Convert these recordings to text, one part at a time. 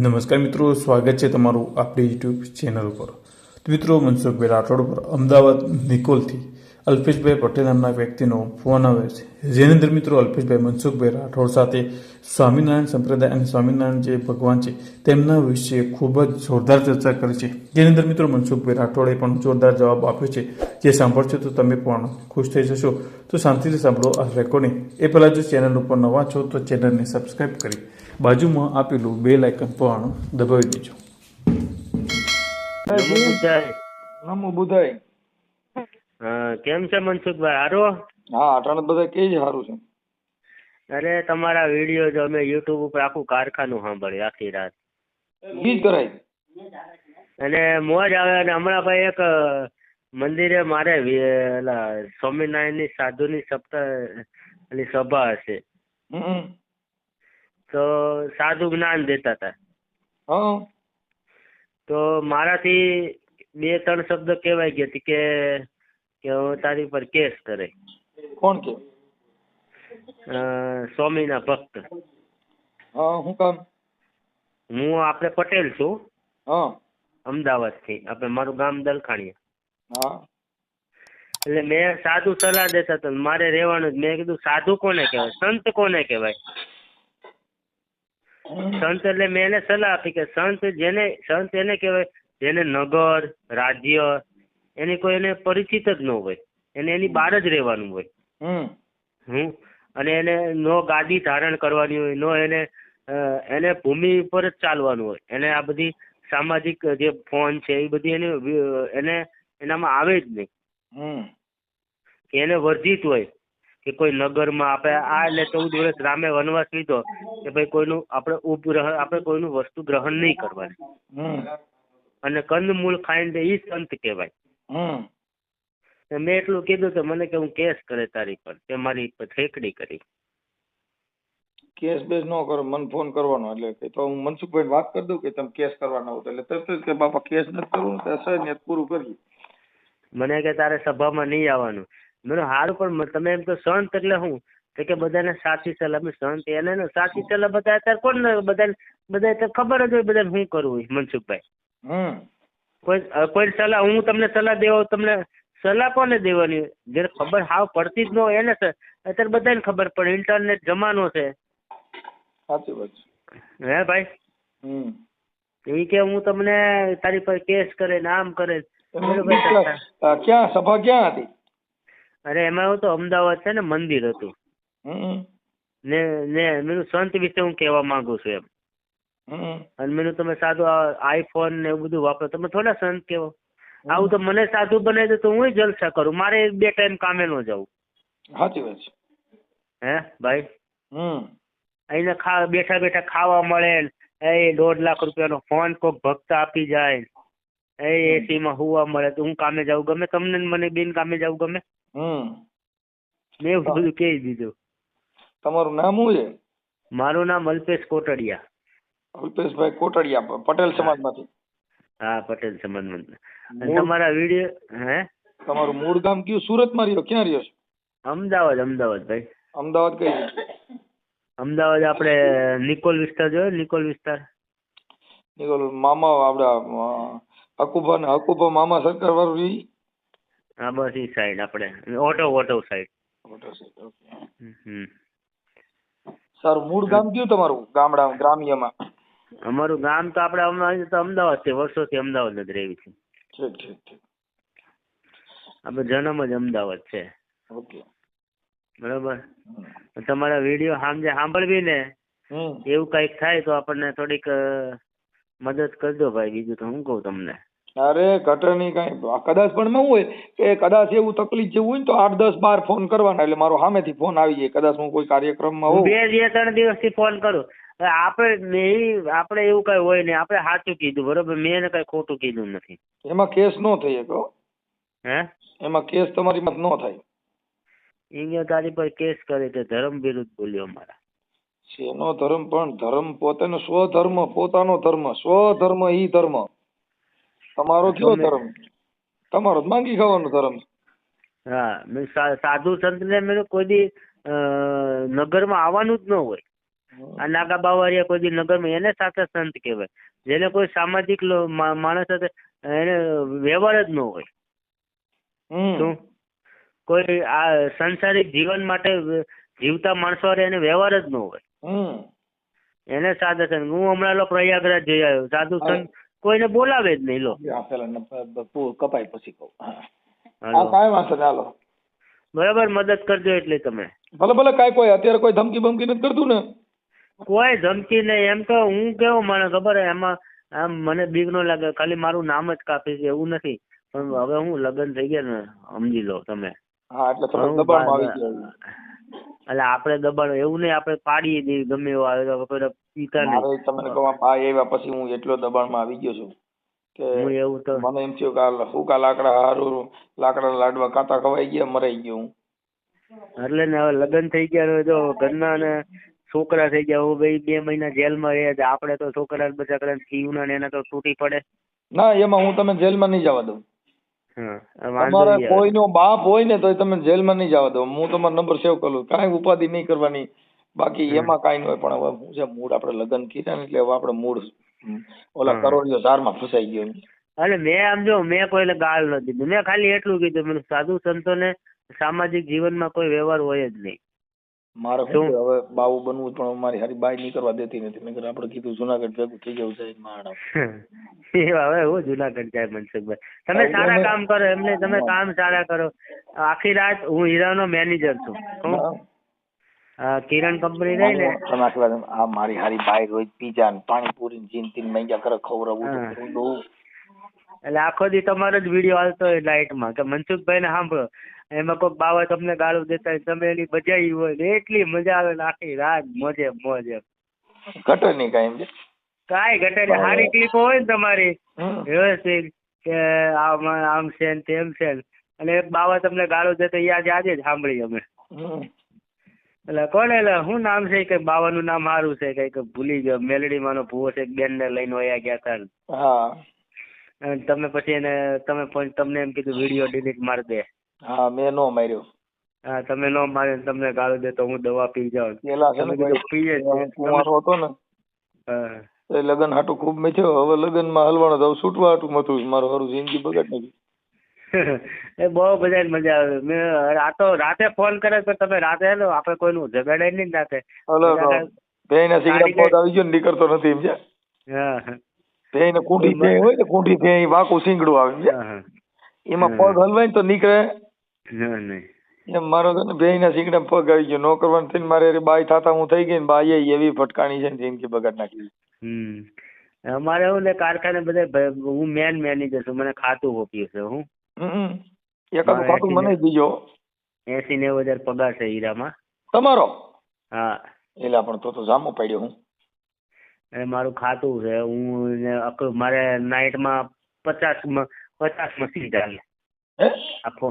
નમસ્કાર મિત્રો, સ્વાગત છે તમારું આપણી યુટ્યુબ ચેનલ પર તો મિત્રો, મનસુખભાઈ રાઠોડ પર અમદાવાદ નિકોલથી અલ્પેશભાઈ પટેલ નામના વ્યક્તિનો ફોન આવે છે. જેની અંદર મિત્રો, અલ્પેશભાઈ, મનસુખભાઈ રાઠોડ સાથે સ્વામિનારાયણ સંપ્રદાય અને સ્વામિનારાયણ જે ભગવાન છે, તેમના વિશે ખૂબ જ જોરદાર ચર્ચા કરી છે. જેની અંદર મિત્રો, મનસુખભાઈ રાઠોડે પણ જોરદાર જવાબ આપ્યો છે. જે સાંભળશો તો તમે પણ ખુશ થઈ જશો. તો શાંતિથી સાંભળો આ રેકોર્ડિંગ એ પહેલાં જો ચેનલ ઉપર નવા છો, તો ચેનલને સબસ્ક્રાઈબ કરી. બાજુમાં આપેલું બેલ આઇકન પણ દબાવી દેજો. નમો બુધાય હા, કેમ છે મનસુખભાઈ? હારો? હા અટાણે બધા કે સારું છે. અરે તમારા વીડિયો જો અમે યુટ્યુબ ઉપર આખું કારખાનું સાંભળ્યું આખી રાત. બીજ કરાય. અને મોજ આવે અને હમણાં ભાઈ એક મંદિરે મારે સ્વામિનારાયણની સાધુની સપ્તાહ સભા હશે. હમ. તો સાધુ જ્ઞાન દેતા હતા હા. તો મારાથી બે ત્રણ શબ્દ કહેવાય ગયા હતી કે કે હું તારી પર કેસ કરે. કોણ કે? સ્વામીના ભક્ત. હા કામ? હું આપણે પટેલ છું. હા. અમદાવાદથી. આપણે મારું ગામ દલખાણીયા હા. એટલે મેં સાધુ સલાહ દેતા હતા મારે રહેવાનું જ. મેં કીધું સાધુ કોને કહેવાય? સંત કોને કહેવાય. સંત એટલે મેં એને સલાહ આપી કે સંત જેને સંત એને કહેવાય જેને નગર રાજ્ય એની કોઈ એને પરિચિત જ ન હોય. એને એની બહાર જ રહેવાનું હોય. હમ. અને એને નો ગાદી ધારણ કરવાની હોય નો એને એને ભૂમિ ઉપર જ ચાલવાનું હોય. એને આ બધી સામાજિક જે ફોન છે એ બધી એને એને એનામાં આવે જ નહીં. કે એને વર્જિત હોય. કે કોઈ નગરમાં આપણે આ એટલે ચૌદ વર્ષ રામે વનવાસ લીધો કે ભાઈ કોઈનું આપણે ઉપગ્રહ આપણે કોઈનું વસ્તુ ગ્રહણ નહીં કરવાનું. અને કંદમૂળ ખાઈને એ સંત કહેવાય. મેં એટલું કીધું તો મને કે હું કેસ કરે તારી પર તે મારી ઠેકડી કરી. કેસ બેસ ન કરો મને ફોન કરવાનો એટલે કે તો હું મનસુખભાઈ વાત કરી દઉં કે તમે કેસ કરવાના હો એટલે તરત જ કે બાપા કેસ નથી કરવું તો સર ને પૂરું કરીએ. મને કે તારે સભામાં નહીં આવવાનું. મેં સારું પણ તમે એમ તો સંત એટલે શું તો કે બધાને સાચી સલાહ મેં સંત એને ને સાચી સલાહ બધા અત્યારે કોણ બધાને બધા અત્યારે ખબર જ હોય બધાને શું કરવું હોય મનસુખભાઈ કોઈ કોઈ સલાહ હું તમને સલાહ દેવા તમને સલાહ કોને દેવાની જેને ખબર હાવ પડતી જ ન હોય એને અત્યારે બધાને ખબર પડે ઇન્ટરનેટ જમાનો છે સાચી વાત હે ભાઈ એ કે હું તમને તારી પર કેસ કરે ને આમ કરે ક્યાં સભા ક્યાં હતી અરે એમાં એવું તો અમદાવાદ છે ને મંદિર હતું. ને ને મેનુ સંત વિશે હું કહેવા માંગુ છું એમ. અને મેનુ તમે સાદું આઈફોન ને એવું બધું વાપરો તમે થોડા સંત કહેવો આવું તો મને સાધુ બને દે તો હું જલસા કરું. મારે બે ટાઈમ કામે ન જવું. સાચી વાત છે. હે ભાઈ? હમ. અહીંને ખા બેઠા બેઠા ખાવા મળે એ દોઢ લાખ રૂપિયાનો ફોન કોક ભક્ત આપી જાય એ એસી માં હુવા મળે તો હું કામે જાઉં ગમે? તમને મને બેન કામે જાઉં ગમે? હમ. મેં બધું કહી દીધું. તમારું નામ શું છે? મારું નામ અલ્પેશ કોટડિયા. અલ્પેશભાઈ કોટડિયા પટેલ સમાજમાંથી? હા પટેલ સમાજમાંથી. તમારા વીડિયો હે? તમારું મૂળ ગામ કયું? સુરતમાં રહ્યો ક્યાં રહ્યો છો? અમદાવાદ અમદાવાદ ભાઈ. અમદાવાદ કઈ? અમદાવાદ આપણે નિકોલ વિસ્તાર જોયો નિકોલ વિસ્તાર? નિકોલ મામા આપડા હકુભા ને હકુભા મામા સરકાર વાળું હા બસ એ સાઈડ આપણે. ઓટો ઓટો સાઈડ હમ. સારું મૂળ ગામ કયું તમારું? ગામડા ગ્રામ્યમાં? અમારું ગામ તો આપણે હમણાં તો અમદાવાદ છે વર્ષોથી અમદાવાદ જ રહેવી છે. ઠીક ઠીક ઠીક. આપણે જન્મ જ અમદાવાદ છે. ઓકે. બરોબર? તમારા વીડિયો સાંજે સાંભળવી ને એવું કંઈક થાય તો આપણને થોડીક મદદ કરજો ભાઈ. બીજું તો હું કહું તમને? અરે ઘટે નહીં કાંઈ કદાચ પણ શું હોય કે કદાચ એવું તકલીફ જેવું હોય ને તો આઠ દસ બાર ફોન કરવાના એટલે મારો સામેથી ફોન આવી જાય કદાચ હું કોઈ કાર્યક્રમમાં હોઉં. બે બે ત્રણ દિવસથી ફોન કરું. આપણે આપણે એવું કઈ હોય નહીં આપણે સાચું કીધું બરોબર? મેં એને કઈ ખોટું કીધું નથી. એમાં કેસ નો થઈ શકે હે. એમાં કેસ તમારી મત નો થાય. અહીંયા તારી પર કેસ કરે તે ધર્મ વિરુદ્ધ બોલ્યો મારા. શેનો ધર્મ? પણ ધર્મ પોતાનો સ્વધર્મ પોતાનો ધર્મ. સ્વધર્મ ઈ ધર્મ. તમારો કયો ધર્મ. તમારો માંગી ખાવાનો ધર્મ. હા મેં સાધુ સંતને મેં કોઈ દી નગરમાં આવવાનું જ ન હોય. આ નાગા બાવારિયા કોઈ દી નગરમાં એને સાચા સંત કહેવાય. જેને કોઈ સામાજિક માણસ સાથે એને વ્યવહાર જ ન હોય. શું? કોઈ આ સંસારિક જીવન માટે જીવતા માણસો એને વ્યવહાર જ ન હોય. એને સાધુ સંત હું હમણાં પ્રયાગરાજ જઈ આવ્યો. સાધુ સંત કોઈને બોલાવે જ નહીં લો. કપાય પછી કહું. હા કાંઈ વાંધો નહીં હાલો. બરાબર મદદ કરજો એટલે તમે. ભલે ભલે કાંઈ કોઈ અત્યારે કોઈ ધમકી બમકી નથી કરતું ને? કોઈ ધમકી નહીં. એમ તો હું કેવો મને ખબર હે? એમાં આમ મને બીક ન લાગે. ખાલી મારું નામ જ કાપી છે એવું નથી. પણ હવે હું લગ્ન થઈ ગયા ને સમજી લો તમે. હા એટલે દબાણમાં આવી ગયો. એટલે આપણે દબાણ એવું નહીં આપણે પાડીએ દઈએ ગમે એવો આવે તો પીતા નહીં. તમને કહું આ આવ્યા પછી હું એટલો દબાણમાં આવી ગયો છું હું કે એવું તો મને એમ થયું કે આ હુકા લાકડા હારું લાકડા લાડવા કાતા ખવાઈ ગયા મરાઈ ગયો હું. એટલે ને હવે લગ્ન થઈ ગયા ને જો ઘરના ને છોકરા થઈ ગયા હું ભાઈ બે મહિના જેલમાં રહ્યા છે. આપણે તો છોકરા બચા કરે થયું ને એને તો તૂટી પડે. ના એમાં હું તમે જેલમાં નહીં જવા દઉં. હા તમારા. કોઈનો બાપ હોય ને તો તમે જેલમાં નહીં જવા દો. હું તમારો નંબર સેવ કરું. કાંઈ ઉપાધિ નહીં કરવાની. બાકી એમાં કાંઈ નહીં હોય. પણ હવે હું છે મૂળ આપણે લગ્ન કર્યા ને એટલે હવે આપણે મૂળ ઓલા. કરોડિયો ઝાડમાં ફસાઈ ગયો અને મેં આમ જો મેં કોઈને ગાળ નથી મેં ખાલી એટલું કીધું. મને સાધુ સંતોને સામાજિક જીવનમાં કોઈ વ્યવહાર હોય જ નહીં. મારે શું? હવે બાવું બનવું પણ મારી હારી બાઈ નહીં કરવા દેતી નથી. નકર આપણે કીધું જુનાગઢ ભેગું થઈ જવું છે માણસ. એ હવે હું જુનાગઢ જાય મનસુખભાઈ. તમે સારા કામ કરો એમને તમે કામ સારા કરો. આખી રાત હું હીરાનો મેનેજર છું. કિરણ કંપની રહી ને? તમે વાર આ મારી હારી બાઈ રોજ પીઝા ને પાણીપુરી ને જીન તીન મૈયા કરે ખવડાવું. એટલે આખો દી તમારો જ વીડિયો હાલતો હોય લાઈટમાં. કે મનસુખભાઈ ને સાંભળો. એમાં કોઈ બાવા તમને ગાળું દેતા હોય તમે એની બજાવી હોય એટલી મજા આવે ને આખી રાત મોજે મોજે. ઘટે નહીં કાંઈ એમ કાંઈ ઘટે નહીં. સારી ક્લિપો હોય ને તમારી. વ્યવસ્થિત કે આમ આમ છે ને તેમ છે અને એક બાવા તમને ગાળો દેતો એ આજે આજે જ સાંભળી અમે. એટલે કોણ એટલે? શું નામ છે? કે બાવાનું નામ સારું છે કંઈક ભૂલી ગયો. મેલડી માનો ભૂવો છે બેન ને લઈને વયા ગયા હતા હા. અને તમે પછી એને તમે તમને એમ કીધું વીડિયો ડિલીટ માર દે. હા મેં નો માર્યો. હા તમે નો મારે તમને ગાળો દે તો હું દવા પી જાઉં. પેલા તમે પીએ. કુંવારો હતો ને હા. એ લગન હાટું ખૂબ મેથ્યો હવે લગનમાં હલવાનો તો છૂટવા હાટું મથું. મારું હારું જિંદગી બગડ નાખી. એ બહુ બધા મજા આવે. મેં આ તો રાતે ફોન કરે તો તમે રાતે હેલો આપણે કોઈનું જગાડાય નહીં રાતે હલો બધા સિગરેટ આવી ગયો ને નીકળતો નથી એમ છે. હા. હા. ભેંને કુંડી ભેં હોય ને કુંડી ભેં ઈ સિંગડું આવે એમ પગ હલવાય ને તો નીકળે. એમ મારો તો ને ભેંના સિંગડા પગ આવી ગયો. નો કરવાનું થઈને મારે બાઈ થાતા હું થઈ ગઈ ને બાઈએ એવી ફટકાણી છે ને જિંદગી બગાડ નાખી. અમારે એવું ને કારખાને બધે હું મેન મેનેજર છું. મને ખાતું હોપીએ છે હું. એકાદું ખાતું મને દીજો. એસી નેવું હજાર પગાર છે હીરામાં. તમારો? હા. એટલે પણ તો તો જામો પડ્યો હું. એ મારું ખાતું છે. હું ને મારે નાઇટમાં પચાસ પચાસ મશીન ચાલે. આખો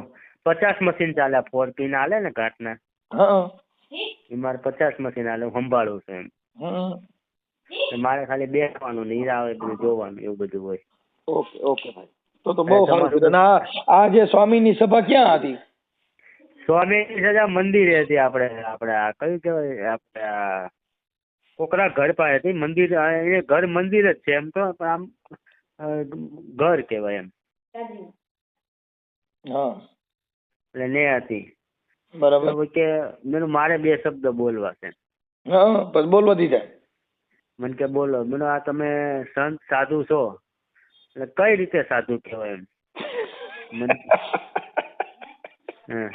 પચાસ મશીન ચાલે ફોર પિન હાલે ને ઘાટના. એ મારે પચાસ મશીન હાલે હું સંભાળું છું એમ. મારે ખાલી બેસવાનું ને હીરા આવે બધું જોવાનું એવું બધું હોય. ઓકે ઓકે ભાઈ. તો તો બહુ સારું કીધું. આ જે સ્વામીની સભા ક્યાં હતી? સ્વામીની સજા મંદિરે હતી આપણે આપણે આ કયું કહેવાય? આપણે આ કોકરા ઘર પાસે મંદિર એ ઘર મંદિર જ છે એમ તો આમ ઘર કહેવાય એમ. હા. એટલે ને હતી બરાબર કે મેનું મારે બે શબ્દ બોલવા છે. હા બસ બોલવા દીધા મને કે બોલો મને આ તમે સંત સાધુ છો. એટલે કઈ રીતે સાધુ કહેવાય એમ? હા.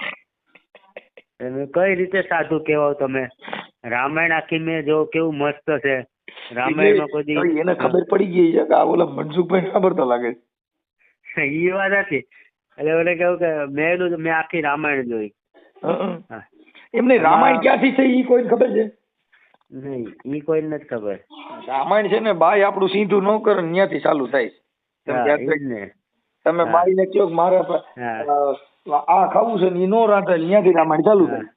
કઈ રીતે સાધુ કહેવાય તમે? રામાયણ આખી મેં જો કેવું મસ્ત છે. રામાયણમાં કોઈ એને ખબર પડી ગઈ છે કે આ ઓલા મનસુખભાઈ ખબર તો લાગે એ વાત હતી એટલે ઓલે કેવું કે મેં એનું મેં આખી રામાયણ જોઈ. એમને રામાયણ ક્યાંથી છે એ કોઈને ખબર છે? નહીં ઈ કોઈને નથી ખબર. રામાયણ છે ને બાઈ આપણું સીધું ન કરે ત્યાંથી ચાલુ થાય છે. તમે બાઈને કહો મારે આ ખાવું છે ને એ નો રાંધે ત્યાંથી રામાયણ ચાલુ થાય.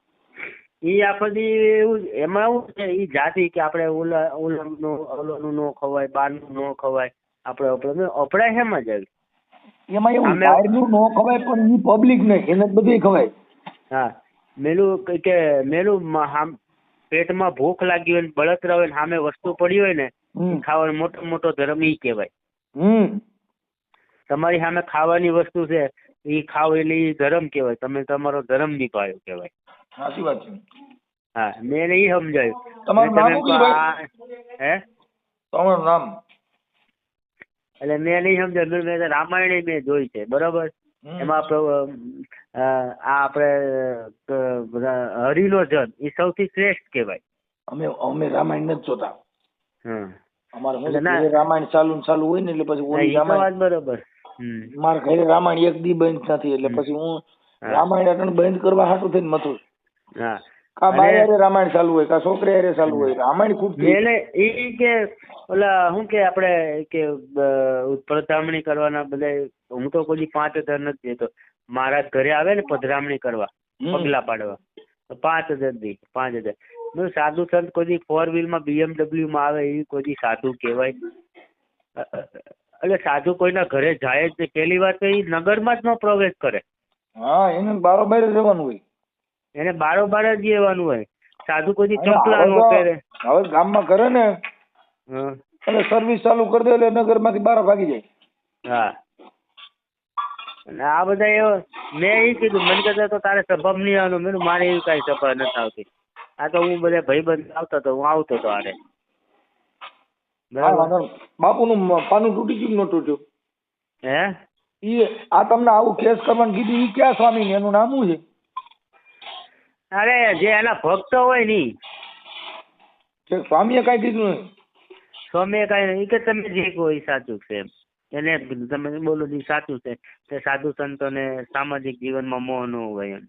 ઈ આખો દી એવું એમાં એવું છે ઈ જાતિ કે આપણે ઓલા ઓલાનું ઓલાનું નો ખવાય બારનું નો ખવાય આપણે આપણે અપડાય હેમાં જ એમાં એવું બહારનું નો ખવાય પણ એ પબ્લિક ને એને બધી ખવાય. હા મેલું કે- મેલું હામ- પેટમાં ભૂખ લાગી હોય ને બળતરા હોય ને સામે વસ્તુ પડી હોય ને ખાવાનો મોટો મોટો ધર્મ ઈ કહેવાય. હમ. તમારી સામે ખાવાની વસ્તુ છે ઈ ખાવ એટલે એ ધર્મ કહેવાય તમે તમારો ધર્મ નિભાવ્યો કહેવાય. સાચી વાત છે. હા મેં ઈ સમજાયું. તમારું નામ શું હે? તમારું નામ? એટલે મેં નહીં સમજાયું મેં રામાયણ મેં જોઈ છે બરોબર? એમાં આ આપણે હરિનો જન એ સૌથી શ્રેષ્ઠ કહેવાય. અમે અમે રામાયણ નથી જોતા. અમારે રામાયણ ચાલુ ચાલુ હોય ને એટલે પછી રામાયણ બરોબર. મારા ઘરે રામાયણ એક દી બંધ નથી એટલે પછી હું રામાયણ બંધ કરવા હાટું થઈને મથું હા. કા બાય હારે રામાયણ ચાલુ હોય કા છોકરી હારે ચાલુ હોય રામાયણ ખૂબ એટલે એ કે ઓલા શું કે આપણે કે પધરામણી કરવાના બધા હું તો કોઈ પાંચ હજાર નથી દેતો. મારા ઘરે આવે ને પધરામણી કરવા પગલા પાડવા. પાંચ હજાર દી પાંચ હજાર. મેં સાધુ સંત કોઈ ફોર ફોર વ્હીલમાં બીએમડબલ્યુ માં આવે એ કોઈ સાધુ કહેવાય. એટલે સાધુ કોઈના ઘરે જાય જ નહીં. પહેલી વાત તો એ નગરમાં જ ન પ્રવેશ કરે. હા એને બારોબાર રહેવાનું હોય. એને બારોબાર જ રહેવાનું હોય. સાધુ કોઈ ચંપલા ન પહેરે. હવે ગામમાં કરે ને અને સર્વિસ ચાલુ કરી દે એટલે નગરમાંથી બહાર ભાગી જાય. હા. અને આ બધા એવો મેં એ કીધું મને કહેતા તો તારે સભમ નહીં આવવાનું મેં મારે એવી કાંઈ સભા નથી આવતી. આ તો હું બધા ભાઈબંધ આવતો તો હું આવતો તો આને. બાપુનું પાનું તૂટી ગયું ન તૂટ્યું હે? એ આ તમને આવું કેસ કરવાનું કીધું એ ક્યાં સ્વામી એનું નામ શું છે? અરે જે એના ભક્ત હોયની સ્વામી સ્વામીએ કાંઈ કીધું નહીં? સ્વામીએ કાંઈ નહીં. કે તમે જે કહો એ સાચું છે એને તમે બોલો જે સાચું છે. તે સાધુ સંતોને સામાજિક જીવનમાં મોહ ન હોય એમ.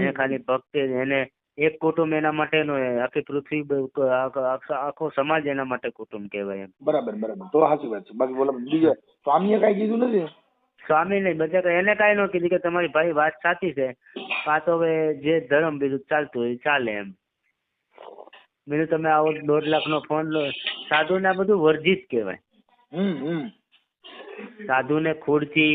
એને ખાલી ભક્તિ એને એક કુટુંબ એના માટે નો આખી પૃથ્વી આખો સમાજ એના માટે કુટુંબ કહેવાય એમ. બરાબર બરાબર. તો સાચી વાત છે. બાકી બોલો બીજા સ્વામીએ કઈ કીધું નથી? સ્વામી નહીં બધા તો એને કાંઈ ન કીધું કે તમારી ભાઈ વાત સાચી છે. આ તો હવે જે ધર્મ બીજું ચાલતું હોય ચાલે એમ. બીજું તમે આવો દોઢ લાખનો ફોન લો. સાધુને આ બધું વર્જિત કહેવાય. હમ સાધુને ખુરચી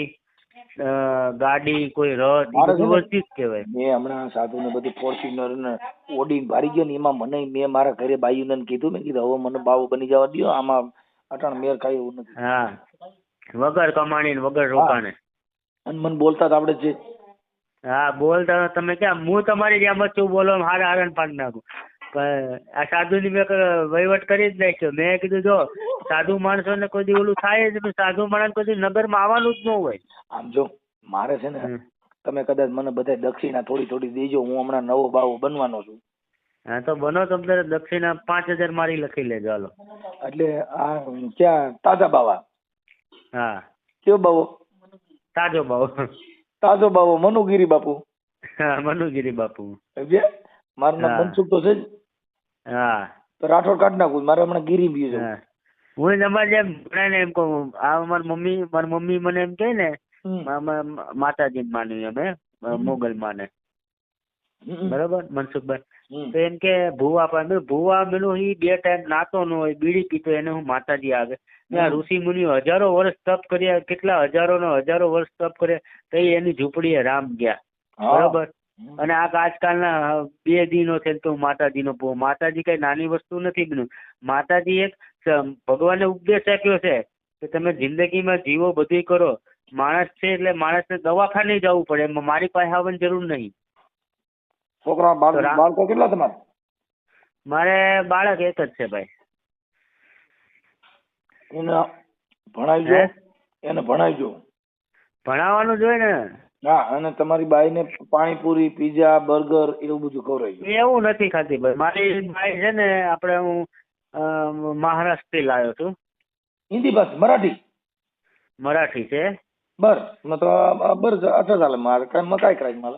ગાડી કોઈ રથ બધું વર્જિત કહેવાય. મેં હમણાં સાધુ ને બધું ફોર્ચ્યુનર ને ઓડી ભારી ગયો ને એમાં મને મેં મારા ઘરે બાયુને કીધું મેં કીધું હવે મને બાવો બની જવા દ્યો આમાં અટાણ મેર કઈ એવું નથી. હા. વગર કમાણી વગર રોકાણે. અને મને બોલતા જ આવડે છે. હા બોલતા તમે ક્યાં? હું તમારી જેમ જ છું બોલો હારા હારણ પાડી નાખું. પણ આ સાધુની મેં વહીવટ કરી જ નાખ્યો મેં કીધું જો સાધુ માણસોને કોઈ દી ઓલું થાય જ સાધુ માણસ કોઈ નગર નગરમાં આવવાનું જ ન હોય. આમ જો મારે છે ને તમે કદાચ મને બધા દક્ષિણા થોડી થોડી દેજો હું હમણાં નવો બાવો બનવાનો છું. હા તો બનો તમને દક્ષિણા પાંચ હજાર મારી લખી લેજો હાલો. એટલે આ ક્યાં તાજા બાવા? હા. કયો બાવો? તાજો બાવો. તાજો બાવો મનુગીરી બાપુ. હા મનુગીરી બાપુ. સમજ્યા? મારું નામ મનસુખ તો છે જ. હા. તો રાઠોડ કાઢ નાખું મારે હમણાં ગીરી બી છે. હું. તમારે જેમ ને એમ કહું આ મારી મમ્મી મારી મમ્મી મને એમ કહે ને. માતાજી માન્યું અમે મોગલ માને. બરોબર? મનસુખભાઈ. તો એમ કે ભૂવા પાસે ભૂવા મેલું એ બે ટાઈમ નાતો ન હોય બીડી પીતો એને હું માતાજી આવે. આ ઋષિ મુનિઓ હજારો વર્ષ તપ કર્યા કેટલા હજારો નો હજારો વર્ષ તપ કર્યા તો એની ઝૂંપડીએ રામ ગયા. બરોબર. અને આ આજકાલના બે દિનો છે તો માતાજી માતાજીનો ભૂ માતાજી કઈ નાની વસ્તુ નથી બન્યું. માતાજી એક ભગવાને ઉપદેશ આપ્યો છે કે તમે જિંદગીમાં જીવો બધું કરો. માણસ છે એટલે માણસને દવાખાને જવું પડે. એમાં મારી પાસે આવવાની જરૂર નહીં. છોકરા બાળકો કેટલા તમારે? મારે બાળક એક જ છે ભાઈ. એને ભણાવજો એને ભણાવજો. ભણાવવાનું જોઈએ ને? હા અને તમારી બાઈને પાણીપુરી પીઝા બર્ગર એવું બધું ખવડાવજો. એવું નથી ખાતી ભાઈ. મારી બાઈ છે ને આપણે હું મહારાષ્ટ્રથી લાવ્યો છું. હિન્દી બસ મરાઠી? મરાઠી છે. બર મતલબ બર અઠા ચાલે મારે કાંઈ મકાઈ કરાય મારે.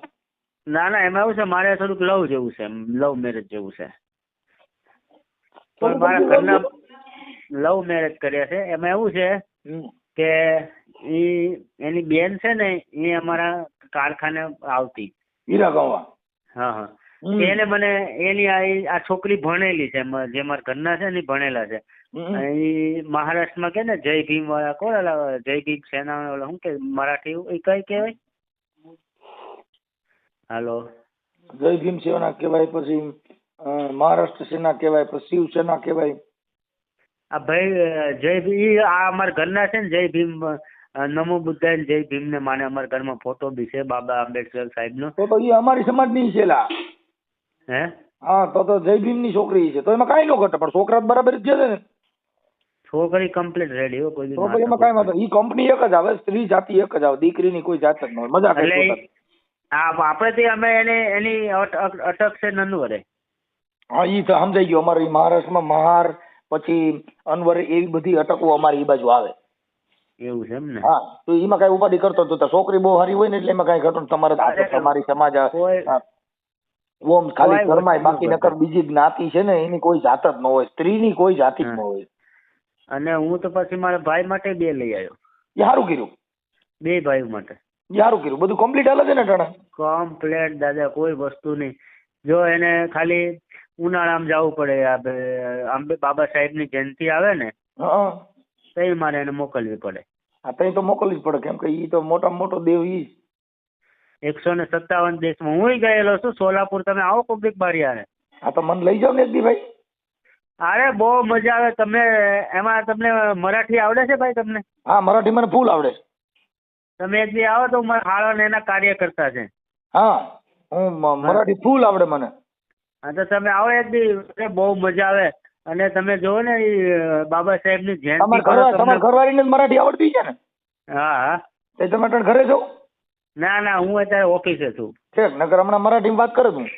ના ના એમાં એવું છે મારે થોડુંક લવ જેવું છે લવ મેરેજ જેવું છે. પણ મારા ઘરના લવ મેરેજ કર્યા છે. એમાં એવું છે કે ઈ એની બેન છે ને એ અમારા કારખાને આવતી. હીરા ગવા? હા હા. એને મને એની આ છોકરી ભણેલી છે જે મારા ઘરના છે ને ભણેલા છે. ઈ મહારાષ્ટ્રમાં કે ને જય ભીમ વાળા કોણ જય ભીમ સેના શું કે મરાઠી એ કઈ કહેવાય? હાલો. જય ભીમ સેના કહેવાય પછી મહારાષ્ટ્ર સેના કહેવાય પછી શિવસેના કહેવાય. આ ભાઈ જય ભીમ આ અમારા ઘરના છે ને જય ભીમ નમો બુદ્ધાય ને જય ભીમ ને માને અમારા ઘરમાં ફોટો બી છે બાબા આંબેડકર સાહેબ તો તો એ અમારી સમાજની છે લા. હે? હા તો તો જય ભીમની છોકરી છે. તો એમાં કાંઈ ન ઘટે પણ છોકરા બરાબર જ છે ને. છોકરી કમ્પ્લીટ રેડી હો કોઈ તો એમાં કઈ વાંધો ઈ કંપની એક જ આવે સ્ત્રી જાતિ એક જ આવે દીકરીની કોઈ જાત જ ન હોય. મજાક એટલે. હા આપણે તે અમે એને એની અટ- અટ- અટક છે નનવરે હા ઈ તો સમજાઈ ગયો. અમારે મહારાષ્ટ્રમાં મહાર પછી અનવર એવી બધી અટકો અમારી એ બાજુ આવે. એવું છે એમ ને? હા તો એમાં કઈ ઉપાધિ કરતો તો છોકરી બહુ સારી હોય ને એટલે એમાં કઈ ઘટો તમારે તમારી સમાજ ઓમ ખાલી ઘરમાં બાકી નકર બીજી જ્ઞાતિ છે ને એની કોઈ જાત જ ન હોય. સ્ત્રીની કોઈ જાતિ જ ન હોય. અને હું તો પછી મારા ભાઈ માટે બે લઈ આવ્યો. એ સારું કર્યું? બે ભાઈ માટે. એ સારું કર્યું? બધું કમ્પ્લીટ હાલે છે ને ટાણા? કમ્પ્લીટ દાદા કોઈ વસ્તુ નહીં. જો એને ખાલી ઉનાળામાં જવું પડે. આ બે- આંબે બાબા સાહેબની જયંતિ આવે ને હા મારે એને મોકલવી પડે. હા તઈ તો મોકલવી જ પડે કેમ કે ઈ તો મોટામાં મોટો દેવ ઈ એકસો ને સત્તાવન દેશમાં હું ગયેલો છું સોલાપુર તમે આવો કોક બારી આરે હા તો મને લઈ જાવ ને એક દી ભાઈ. અરે બહુ મજા આવે. તમે એમાં તમને મરાઠી આવડે છે ભાઈ તમને? હા મરાઠી મને ફૂલ આવડે. તમે એક દી આવો તો મારા હાળા ને એના કાર્યકર્તા છે હા હું. મરાઠી ફૂલ આવડે મને. હા તો તમે આવો એક દી. બહુ મજા આવે. અને તમે જોવો ને એ બાબા સાહેબની જયંતિ તમારે ઘરવાળીને મરાઠી આવડતી છે ને? હા હા. તે તમે અટાણે ઘરે છો? ના ના હું અત્યારે ઓફિસે છું. છે નગર હમણાં મરાઠીમાં વાત કરું છું.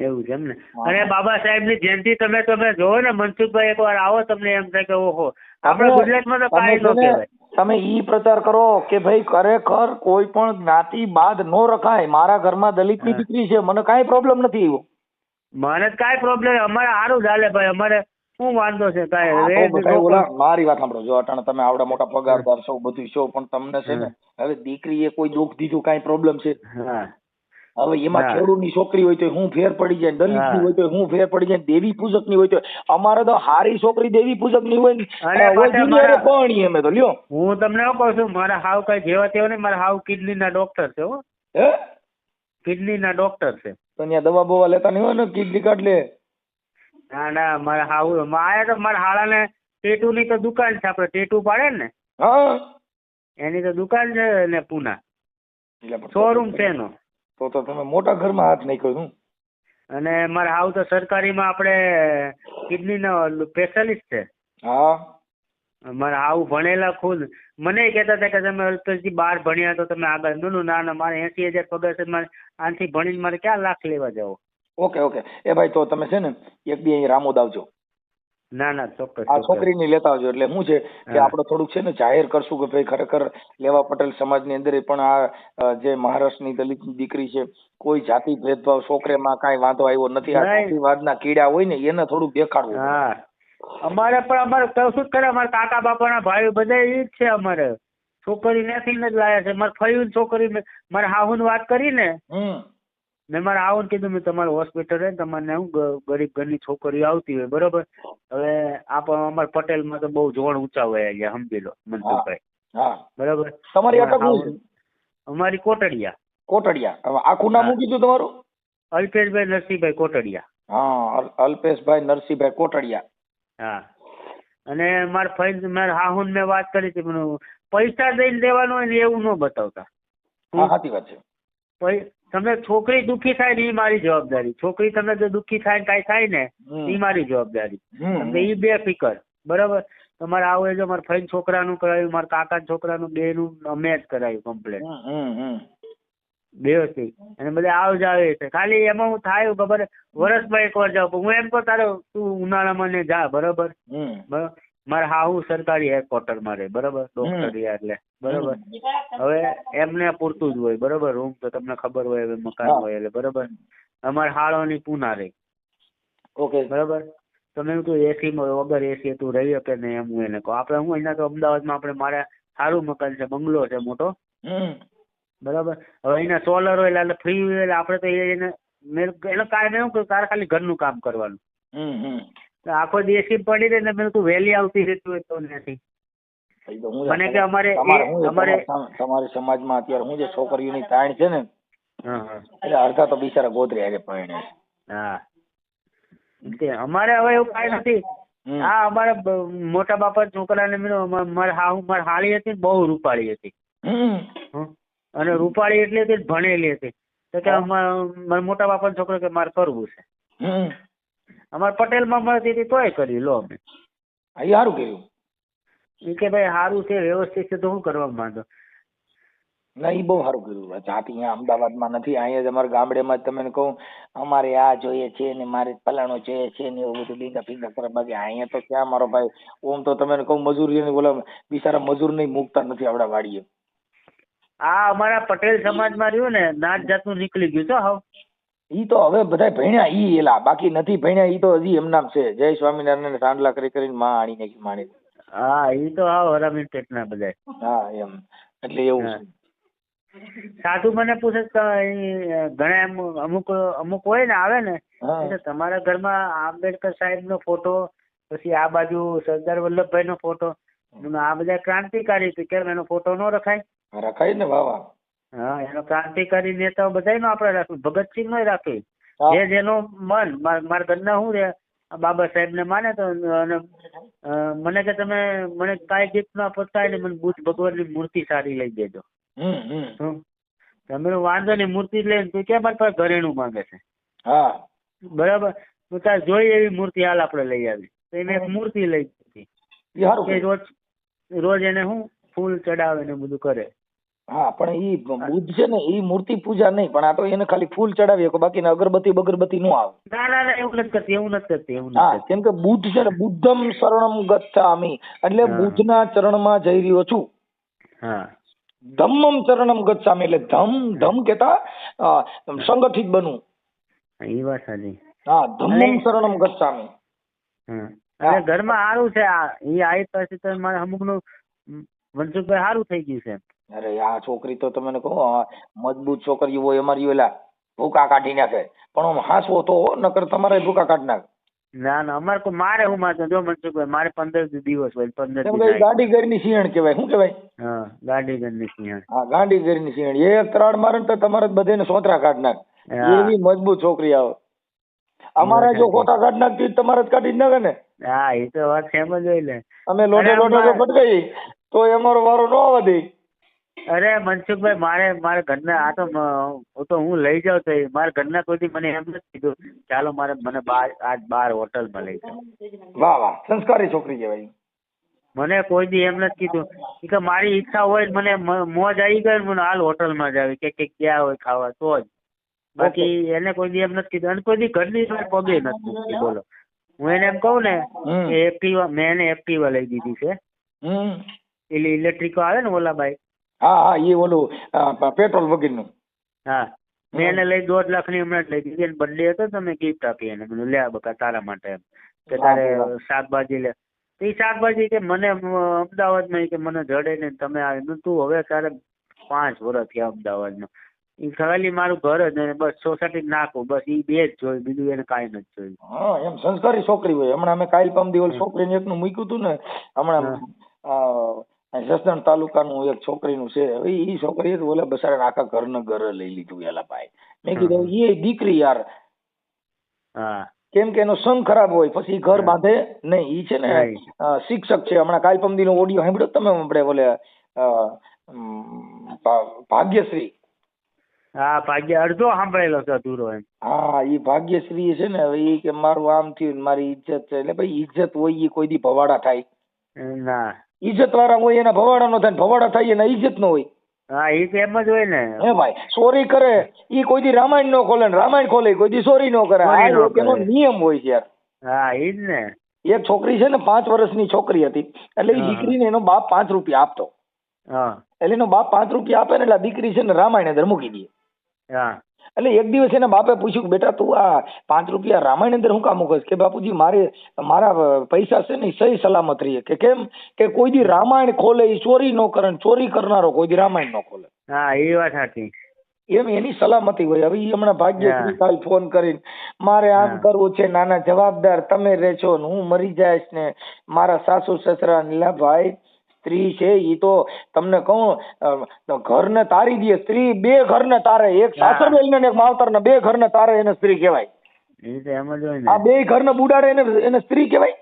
એવું છે એમ ને. અને બાબા સાહેબની જયંતિ તમે તમે જોવો ને મનસુખભાઈ એકવાર આવો તમને એમ થાય કે ઓહો. આપણા તમે- ગુજરાતમાં તો કાંઈ ન કહેવાય. તમે ઈ પ્રચાર કરો કે ભાઈ ખરેખર કોઈ પણ જ્ઞાતિ બાદ નો રખાય. મારા ઘરમાં દલિતની. દીકરી છે. મને કાંઈ પ્રોબ્લેમ નથી એવો. મને તો કાંઈ પ્રોબ્લેમ અમારે સારું ચાલે ભાઈ. અમારે શું વાંધો છે કાંઈ? ઓલા મારી વાત સાંભળો. જો અટાણે તમે આવડા મોટા પગારદાર છો બધું છો પણ તમને છે ને હવે દીકરીએ કોઈ દુઃખ દીધું કાંઈ પ્રોબ્લેમ છે? હવે એમાં. ખેડૂતની છોકરી હોય તો હું ફેર પડી જાય? દલિતની. હોય તો હું ફેર પડી જાય? દેવી પૂજકની હોય તો અમારે તો હારી છોકરી દેવી પૂજકની હોય ને હોય પરણીએ અમે તો લ્યો. હું તમને એવું કહું છું? મારા હાવ કઈ જેવા તેવા નહીં મારા હાવ કિડનીના ડોક્ટર છે હો. કિડની ના ડોક્ટર છે. તો ત્યાં દવા બવા લેતા નહીં હોય ને? કિડની કાર્ડ લે. ના ના મારે હાવ મારે તો મારા હાળાને ટેટુની તો દુકાન છે આપણે ટેટુ પાડે ને? હા. એની તો દુકાન છે ને પુના. શોરૂમ છે. એનો. તો તો તમે મોટા ઘરમાં હાથ નાખ્યો શું અને મારે હાવ તો સરકારીમાં આપણે કિડનીનો સ્પેશિયાલિસ્ટ છે. હા. મારે હાવ ભણેલા ખુદ મને કહેતા હતા કે તમે અલ્પેશજી બાર ભણ્યા તો તમે આગળ. નું નું ના મારે એસી હજાર પગાર છે મારે આનાથી ભણીને મારે ક્યાં લાખ લેવા જાવ ઓકે ઓકે. એ ભાઈ તો તમે છે ને એક બી અહીં રામોદ આવજો. ના ના ચોક્કસ આ છોકરીને લેતા આવજો. એટલે શું છે કે હા. આપણે થોડુંક છે ને જાહેર કરશું કે ભાઈ ખરેખર લેવા પટેલ સમાજની અંદર પણ આ જે મહારાષ્ટ્રની દલિત દીકરી છે કોઈ જાતિ ભેદભાવ છોકરીમાં કાંઈ વાંધો આવ્યો નથી. આ. જાતિવાદના કીડા હોય ને એને થોડુંક દેખાડવું હા. અમારે પણ અમારે કહું શું જ ખરા અમારા કાકા બાપાના ભાઈ બધા એ જ છે અમારે. છોકરી નથી ને જ લાયા છે. મારે ફયું છોકરી મેં- મારે હાહુન વાત કરી ને મેં મારે આવું કીધું મેં તમારે હોસ્પિટલ ને તમારે હું ગરીબ ઘરની છોકરીઓ આવતી હોય. બરોબર? હવે આપ પટેલ પટેલમાં તો બહુ જોણ ઊંચા હોય અહીંયા સમજી લો મનસુખભાઈ. હા બરોબર? તમારી અટક અમારી કોટડિયા. કોટડિયા. આખું નામ. કીધું તમારું? અલ્પેશભાઈ નરસિંહભાઈ કોટડિયા. હા અલ્પેશભાઈ નરસિંહભાઈ કોટડિયા. હા. અને મારા ફઈ મારા હાહુન મેં વાત કરી હતી પણ પૈસા દઈને દેવાનું હોય ને એવું ન બતાવતા. હા સાચી વાત છે. તમે તમને છોકરી દુઃખી થાય ને એ મારી જવાબદારી. છોકરી તમને જો દુઃખી થાય ને કાંઈ થાય ને એ મારી જવાબદારી. તમને એ બે ફિકર. બરાબર? તમારે આવું જો મારા ફઈ છોકરાનું કરાવ્યું મારા કાકા છોકરાનું બે નું અમે જ કરાવ્યું કમ્પ્લેટ હમ. અને બધા આવ જાવે છે. ખાલી એમાં હું થાય ખબર વર્ષમાં એક વાર જાઉં હું એમ કહું તારે તું ઉનાળામાં ને જા બરોબર? બરોબર? મારે હાહુ સરકારી હેડક્વાર્ટરમાં રહે બરોબર? ડોક્ટર એટલે બરોબર? હવે એમને પૂરતું જ હોય બરોબર? રૂમ તો તમને ખબર હોય હવે મકાન હોય એટલે બરોબર? અમારે હાળોની પૂના રે ઓકે બરોબર? તમે એમ કહ્યું એસી વગર એસી તું રહી શકે ને એમ હું એને કહું. આપણે હું અહીંયા તો અમદાવાદમાં આપણે મારે સારું મકાન છે બંગલો છે મોટો. બરાબર? હવે એના સોલર હોય એટલે ફ્રી હોય એટલે આપણે તો એને મેં કારણ કાંઈ નહીં કહ્યું તારે ખાલી ઘરનું કામ કરવાનું. હમ, આખો દેશી પડી રહે ને મેં તું વહેલી આવતી રહેતી હોય તો નથી. હું જ- મને કે અમારે અમારે- તમારી સમાજમાં અત્યારે હું જે છોકરીઓની તાણ છે ને હા હા. એટલે અડધા તો બિચારા ગોતરે હારે પરણે હા. તે અમારે હવે એવું કાંઈ નથી. હા અમારે મોટા બાપા છોકરાને મેળો મારા હાળી હતી ને બહુ રૂપાળી હતી. અને રૂપાળી એટલે તે ભણેલી હતી. તો કે મારા મોટા બાપાનો છોકરો કે મારે કરવું છે. અમારે પટેલમાં મળતી હતી તોય કરી લો અમે. સારું કર્યું. એ કે ભાઈ સારું છે વ્યવસ્થિત છે તો હું કરવા માંગો? ના એ બહુ સારું કર્યું. જાતિ અહીંયા અમદાવાદમાં નથી અહીંયા જ અમારા ગામડેમાં જ તમને કહું અમારે આ જોઈએ છે ને મારે પલાણો જોઈએ છે ને એવું બધું ભીગા ભીગા કરે બાકી. અહીંયા તો ક્યાં મારો ભાઈ? ઓમ તો તમે કહું મજૂરી ને બોલો બિચારા મજૂર નહીં મૂકતા નથી આપડા વાડીએ. આ અમારા પટેલ સમાજમાં રહ્યું ને નાત જાતનું નીકળી ગયું તો હાવ. ઈ તો હવે બધા ભણ્યા ઈ એલા બાકી નથી ભણ્યા ઈ તો હજી એમનામ છે. જય સ્વામિનારાયણ સાંડલા કરી કરીને માં આણી નાખી માણી હા ઈ તો હાવ હરામી પેટના બધા હા એમ. એટલે એવું સાધુ મને પૂછે કે ઘણા એમ અમુક અમુક હોય ને આવે ને એટલે તમારા ઘરમાં આંબેડકર સાહેબ નો ફોટો પછી આ બાજુ સરદાર વલ્લભભાઈ નો ફોટો આ બધા ક્રાંતિકારી છે કેમ એનો ફોટો ન રખાય? રખાય ને વાવા. હા એનો ક્રાંતિકારી નેતાઓ બધાય નો આપણે રાખ્યું ભગતસિંહ નો રાખ્યું જે જેનો મન માર- ઘરના શું રે બાબા સાહેબ ને માને તો મને કે તમે મને કાંઈ ગીત ના તો નહીં મને બુદ્ધ ભગવાનની મૂર્તિ સારી લઈ દેજો. તમે વાંધો નહીં મૂર્તિ લઈને તું કેમ મારી પાસે ઘરેણું માંગે છે? હા. બરાબર? તો તાર જોઈ એવી મૂર્તિ હાલ આપણે લઈ આવી. તો એને એક મૂર્તિ લઈ દીધી. રોજ રોજ એને હું ફૂલ ચડાવે ને બધું કરે. હા પણ ઈ બુદ્ધ છે ને ઈ મૂર્તિ પૂજા નહીં પણ આ તો એને ખાલી ફૂલ ચડાવીએ કે બાકી અગરબત્તી બગરબત્તી નો આવે. ના ના ના એવું નથી કરતી એવું નથી કરતી એવું હા કેમ કે બુદ્ધ છે ને બુદ્ધમ શરણમ ગચ્છામી એટલે. બુદ્ધના ચરણમાં જઈ રહ્યો છું. હા. ધમ્મમ ચરણમ ગચ્છામી એટલે ધમ ધમ કેતા સંગઠિત બનવું. એ વાત સાચી. હા ધમ્મમ શરણમ ગચ્છામી. હા. ઘરમાં સારું છે આ એ આવી પાસે તો મારે અમુકનું મનસુખભાઈ સારું થઈ ગયું છે અરે આ છોકરી તો તમને કહું મજબૂત છોકરી હોય અમારી ઓલા ભૂકા કાઢી નાખે. પણ આમ હાસવો તો નકર તમારે ભૂકા કાઢી નાખે. ના ના અમારે કોઈ મારે હું માથે જો મનસુખભાઈ મારે પંદર દિવસ હોય પંદર દી કે night. સિંહણ કેવાય શું કેવાય હા ગાડી ગંદી સિંહણ હા ગાડી ઘરની સિંહણ એક ત્રણ મારે ને તો તમારે બધાને સોતરા કાઢી નાખ. એવી મજબૂત છોકરી આવે. અમારે જો ખોટા કાઢી નાખતી તમારે જ કાઢી જ નાખે ને. હા એ તો વાત સેમ જ હોય ને અમે લોટે લોટે અમારે- ભટકાઈ. તો એ અમારો વારો ન આવવા દે. અરે મનસુખભાઈ મારે મારા ઘરના આ તો હું તો હું લઈ જાઉં તો મારા ઘરના કોઈથી મને એમ નથી કીધું. ચાલો મારે મને બાર આજ બાર હોટલમાં લઈ જાઓ. વાહ વાહ સંસ્કારી છોકરી કહેવાય મને કોઈ દી એમ નથી કીધું. કે મારી ઈચ્છા હોય મને મોજ આવી ગઈ ને મને હાલ હોટલમાં જ આવી. કે કે ક્યાં હોય ખાવા તો જ. બાકી એને કોઈ દી એમ નથી કીધું. અને કોઈ દી ઘરની પગે નથી બોલો. હું એને એમ કહું ને કે એક્ટિવા મેં એને એક્ટિવા લઈ દીધી છે. પેલી ઇલેક્ટ્રિકો આવે ને ઓલા બાઈક હા હા એ ઓલું પેટ્રોલ પેટ્રોલ વગરનું. હા. મેં એને લઈ દોઢ લાખની હમણાં જ લઈ દીધી. એને બર્થડે હતો તો મેં ગિફ્ટ આપી એને. મેં લે બકા તારા માટે એમ. કે તારે. શાકભાજી લે. તો એ શાકભાજી કે મને અમદાવાદ અમદાવાદમાં કે મને જડે ને તમે આવે તું હવે તારે પાંચ વર્ષ થયા અમદાવાદમાં. એ ખાલી મારું ઘર જ ને બસ સોસાયટી નાખું. બસ એ બે જ જોયું. બીજું એને કાંઈ નથી જોયું. હા એમ સંસ્કારી છોકરી હોય. હમણાં અમે કાલ પામ દિવસ છોકરીને એકનું મૂક્યું હતું ને. હમણાં જસદણ તાલુકાનું એક છોકરીનું છે. હવે છોકરી છોકરીએ તો ઓલા બસારા આખા ઘરને ઘર લઈ લીધું એલા ભાઈ. મેં કીધું એ દીકરી યાર. હા. કેમ કે એનો સંગ ખરાબ હોય પછી ઘર બાંધે નહીં. ઈ છે ને શિક્ષક છે. હમણાં કાલ પમદી નો ઓડિયો સાંભળ્યો તમે આપણે ભા- ભાગ્યશ્રી. હા ભાગ્ય અડધો સાંભળેલો છે અધૂરો એમ. હા ઈ ભાગ્યશ્રી છે ને હવે ઈ કે મારું આમ થયું ને મારી ઈજ્જત છે. એટલે ભાઈ ઈજ્જત હોય ઈ કોઈ દી ભવાડા થાય. ના. ઇજ્જત વાળા હોય એના ભવાડા નો થાય ભવાડા થાય એના ઇજ્જત નો હોય. હા એ તો એમ જ હોય ને. હે ભાઈ ચોરી કરે ઈ કોઈ દી રામાયણ નો ખોલે ને રામાયણ ખોલે કોઈ દી ચોરી નો કરે. આ એનો નિયમ હોય છે યાર. હા એ જ ને. એક છોકરી છે ને પાંચ વર્ષની છોકરી હતી. એટલે એ. દીકરીને એનો બાપ પાંચ રૂપિયા આપતો. એટલે એનો બાપ પાંચ રૂપિયા આપે ને એટલે દીકરી છે ને રામાયણ અંદર મૂકી દે. એટલે એક દિવસ એના બાપે પૂછ્યું કે બેટા તું આ પાંચ રૂપિયા રામાયણ અંદર હું કામ મૂકસ કે બાપુજી મારે મારા પૈસા છે ને સહી સલામત રહીએ. કે કેમ? કે કોઈ દી રામાયણ ખોલે એ ચોરી નો કરે ચોરી કરનારો કોઈ દી રામાયણ નો ખોલે. હા એ વાત સાચી. એમ એની સલામતી હોય. હવે એ હમણાં ભાગ્યશ્રી કાલ ફોન કરીને મારે આમ કરવું છે નાના જવાબદાર તમે રહેશો ને હું મરી જઈશ ને મારા સાસુ સસરા ને લા ભાઈ સ્ત્રી છે ઈ તો તમને કહું ઘર ઘરને તારી દે સ્ત્રી બે ઘરને તારે એક સાસર ને એક માવતર ને બે ઘરને તારે એને સ્ત્રી કહેવાય. એ તો એમ જ હોય આ ને બે ઘરને બુડાડે એને એને સ્ત્રી કહેવાય?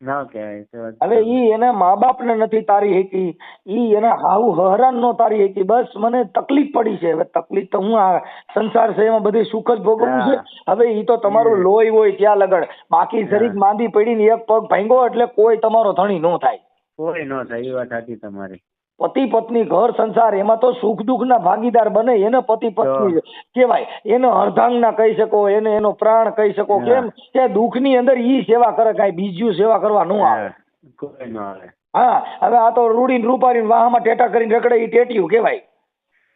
ના કહેવાય હવે ઈ એના મા બાપ ને નથી તારી હેકી ઈ એના હાવ હરાન નો તારી હેકી બસ મને તકલીફ પડી છે. હવે તકલીફ તો હું આ સંસાર છે એમાં બધી સુખ જ ભોગવવું છે. હવે ઈ તો તમારું લોહી હોય ત્યાં લગડ. બાકી શરીર માંદી પડી ને એક પગ ભાંગો એટલે કોઈ તમારો ધણી નો થાય. કોઈ ન થાય એ વાત સાચી તમારી. પતિ પત્ની ઘર સંસાર એમાં તો સુખ દુઃખ ના ભાગીદાર બને એને પતિ પત્ની કહેવાય. એને અર્ધાંગના કહી શકો એને એનો પ્રાણ કહી શકો. કેમ કે દુઃખની અંદર ઈ સેવા કરે કાંઈ બીજું સેવા કરવા ન આવે. હા, કોઈ ન આવે. હા હવે આ તો રૂડીને રૂપારીને વાહમાં ટેટા કરીને રખડે ઈ ટેટિયું કહેવાય.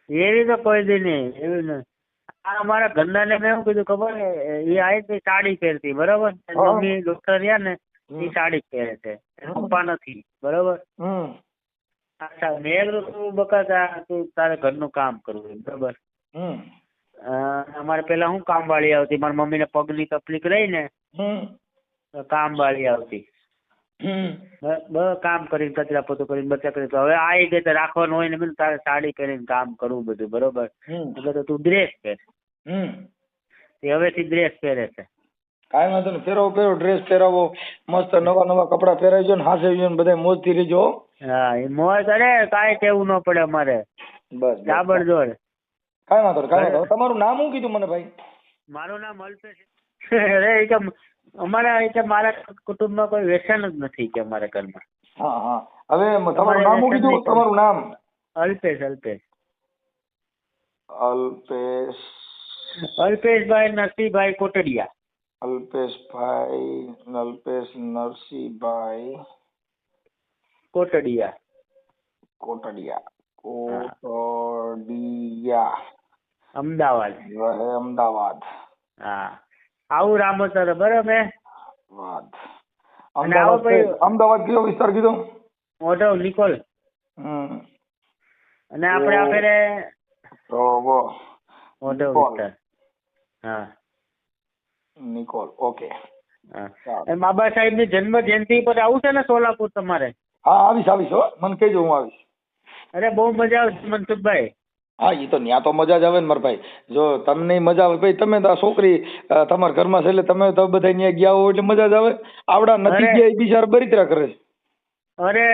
એવી તો કોઈ દી નહીં એવી નહીં અમારા ઘરના ને મેં શું કીધું ખબર એ આવી સાડી પહેરતી બરાબર? મમ્મી ડોક્ટર રહ્યા ને એ સાડી પહેરે છે. પપ્પા નથી. બરોબર? અચ્છા મેં તું બકાતા તું તારે ઘરનું કામ કરવું બરોબર? અમારે પેલા હું કામવાળી આવતી? મારી મમ્મીને પગની તકલીફ રહી ને કામવાળી આવતી. બ- કામ કરીને કચરા પોતું કરીને બચા કરી હવે આવી ગઈ તો રાખવાનું હોય ને મેં તારે સાડી પહેરીને કામ કરવું બધું બરોબર? એટલે તો તું ડ્રેસ પહેર. હવેથી ડ્રેસ પહેરે છે. કાંઈ વાંધો નહીં પહેરાવો પહેરો ડ્રેસ પહેરાવો મસ્ત નવા નવા કપડાં પહેરાવજો ને જો ને બધા મોજથી રહેજો હા. એ મોજ અરે કાંઈ કેવું ન પડે અમારે. બસ. જાબડજોડ કાંઈ વાંધો નહીં કાંઈ વાંધો તમારું નામ શું કીધું મને ભાઈ? મારું નામ અલ્પેશ. અરે એ કે અમારા એ કે મારા કુટુંબમાં કોઈ વ્યસન જ નથી કે અમારા ઘરમાં. હા હા. હવે તમારું નામ શું કીધું? તમારું નામ? અલ્પેશ અલ્પેશ. અલ્પેશ. અલ્પેશભાઈ નરસિંહભાઈ કોટડિયા. અલ્પેશભાઈ અલ્પેશ નરસિંહભાઈ. કોટડિયા. કોટડિયા. કોટડિયા. અમદાવાદ. રહે અમદાવાદ. હા. આવું રામોતર બરાબર વાત. અમદાવાદ ભાઈ- અમદાવાદ કયો વિસ્તાર કીધો? મોટો નિકોલ. હમ. અને આપણે આપણે તો મોટો વિસ્તાર. હા. નિકોલ ઓકે. બાબા સાહેબની જન્મ જયંતિ પર આવશે ને સોલાપુર તમારે? હા આવીશ આવીશ હો. મને કહેજો હું આવીશ. અરે બહુ મજા આવશે મનસુખભાઈ. હા એ તો ત્યાં તો મજા જ આવે ને મારા ભાઈ જો તમને મજા આવે ભાઈ તમે તો આ છોકરી તમારા ઘરમાં છે એટલે તમે તો બધા ત્યાં ગયા હો એટલે મજા જ આવે. આવડા નથી. ગયા એ બિચાર બરિતરા કરે છે. અરે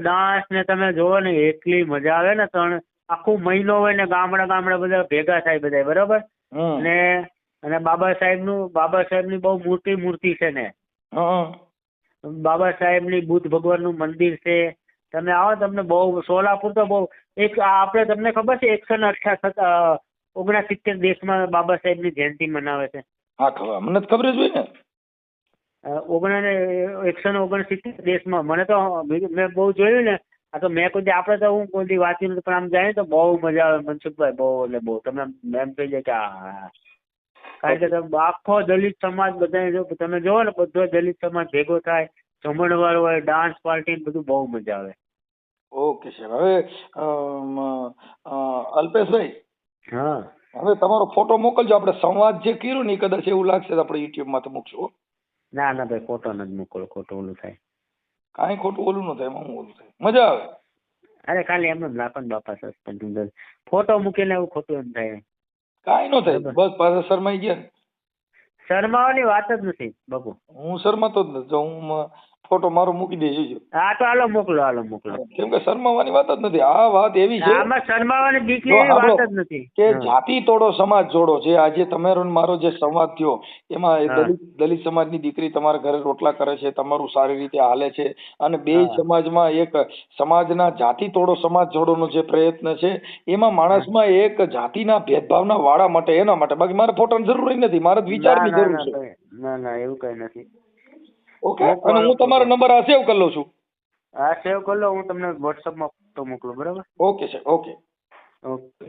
ડાન્સ ને તમે જોવો ને એટલી મજા આવે ને ત્રણ આખું મહિનો હોય ને ગામડા ગામડા બધા ભેગા થાય બધા બરોબર? હમ. અને બાબા બાબા સાહેબનું બાબા સાહેબની બહુ મોટી મૂર્તિ છે ને. બાબા બાબા સાહેબની બુદ્ધ ભગવાનનું મંદિર છે. તમે આવો તમને બહુ સોલાપુર તો બહુ એક આપણે તમને ખબર છે એકસો ને અઠ્ઠા ઓગણસિત્તેર દેશમાં બાબા સાહેબની જયંતિ મનાવે છે. હા ખબર મને તો ખબર જ હોય ને. ઓગણ એકસો ને ઓગણસિત્તેર દેશમાં મને તો મેં બહુ જોયું ને. આ તો મેં કોઈ દી- આપણે તો હું કોઈ દી વાંચ્યું પણ આમ જાય તો બહુ મજા આવે મનસુખભાઈ બહુ એટલે બહુ તમે એમ કહી જાય કે હા. કારણ કે આખો દલિત સમાજ બધા જો તમે જોવો ને બધો દલિત સમાજ ભેગો થાય જમણવાર હોય ડાન્સ પાર્ટી બધું બહુ મજા આવે. Okay sir. હવે અલ્પેશભાઈ હા. હવે તમારો ફોટો મોકલજો. આપણે સંવાદ જે કર્યું ને કદાચ એવું લાગશે તો આપણે યુટ્યુબમાં તો મૂકશું ના ના ભાઈ ફોટો નથી મોકલો ખોટું ઓલું થાય. કાંઈ ખોટું ઓલું ન થાય એમાં હું ઓલું થાય? મજા આવે? અરે ખાલી એમ જ નાખો બાપા સસ્પેન્ડ ફોટો મૂકીને એવું ખોટું એમ થાય. કાંઈ નો થાય. બસ પાછા શરમાઈ ગયા. શરમાવાની વાત જ નથી બાપુ હું શરમાતો જ નથી જો હું ફોટો મારો મૂકી દેજો હા તો હાલો મોકલો હાલો મોકલો. કેમ કે શરમાવાની વાત જ નથી. આ વાત એવી છે. આમાં શરમાવાની બીક વાત જ નથી. કે જાતિ તોડો સમાજ જોડો જે આજે તમારો મારો જે સંવાદ થયો એમાં દલિત દલિત સમાજની દીકરી તમારા ઘરે રોટલા કરે છે તમારું સારી રીતે હાલે છે અને બે સમાજમાં એક સમાજના જાતિ તોડો સમાજ જોડોનો જે પ્રયત્ન છે એમાં માણસમાં એક જાતિના ભેદભાવના વાળા માટે એના માટે. બાકી મારે ફોટાની જરૂર નથી. મારે વિચારની જરૂર છે. ના ના એવું કઈ નથી. ઓકે? અને હું તમારો નંબર આ સેવ કરી લઉં છું. હા સેવ કરી લો હું તમને વોટ્સઅપમાં ફોટો મોકલું બરાબર? Okay sir okay. ઓકે.